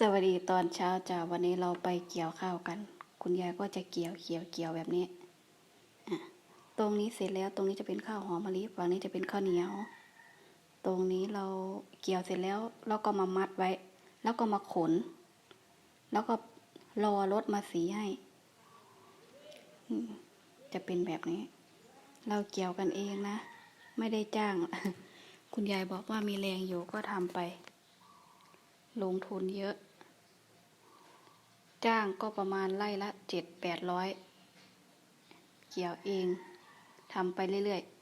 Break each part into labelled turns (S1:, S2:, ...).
S1: สวัสดีตอนเช้าจ้าวันนี้เราไปเกี่ยวข้าวกัน คุณยายก็จะเกี่ยวเกี่ยวเกี่ยวแบบนี้อะตรงนี้เสร็จแล้วตรงนี้จะเป็นข้าวหอมมะลิฝั่งนี้จะเป็นข้าวเหนียว ตรงนี้เราเกี่ยวเสร็จแล้วเราก็มามัดไว้ แล้วก็มาขน แล้วก็รอรถมาสีให้ จะเป็นแบบนี้ เราเกี่ยวกันเองนะ ไม่ได้จ้าง คุณยายบอกว่ามีแรงอยู่ก็ทำไป ลงทุนเยอะ จ้างก็ประมาณไล่ละเจ็ดแปดร้อยเกี่ยวเองทำไปเรื่อยๆ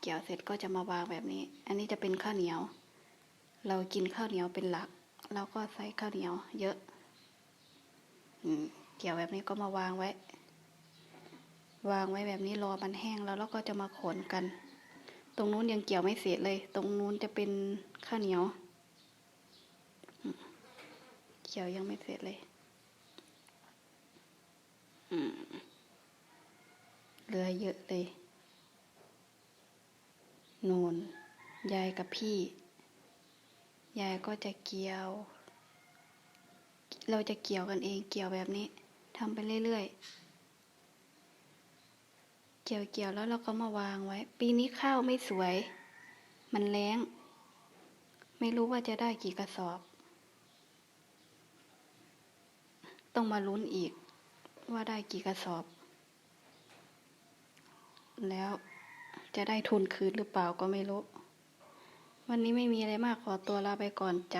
S1: เกี่ยวเสร็จก็จะมาวางแบบนี้ อันนี้จะเป็นข้าวเหนียว เรากินข้าวเหนียวเป็นหลัก เราก็ใส่ข้าวเหนียว เยอะเกี่ยวแบบนี้ก็มาวางไว้ วางไว้แบบนี้รอมันแห้งแล้วเราก็จะมาขนกัน ตรงนู้นยังเกี่ยวไม่เสร็จเลย ตรงนู้นจะเป็นข้าวเหนียว เกี่ยวยังไม่เสร็จเลย เหลือเยอะเลยนูนยายกับพี่ ยายก็จะเกี่ยว เราจะเกี่ยวกันเองเกี่ยวแบบนี้ทำไปเรื่อยๆ เกี่ยวเกี่ยวแล้วเราก็มาวางไว้ ปีนี้ข้าวไม่สวย มันแล้ง ไม่รู้ว่าจะได้กี่กระสอบ ต้องมาลุ้นอีกว่าได้กี่กระสอบ แล้วจะได้ทุนคืนหรือเปล่าก็ไม่รู้ วันนี้ไม่มีอะไรมากขอตัวลาไปก่อนจ้า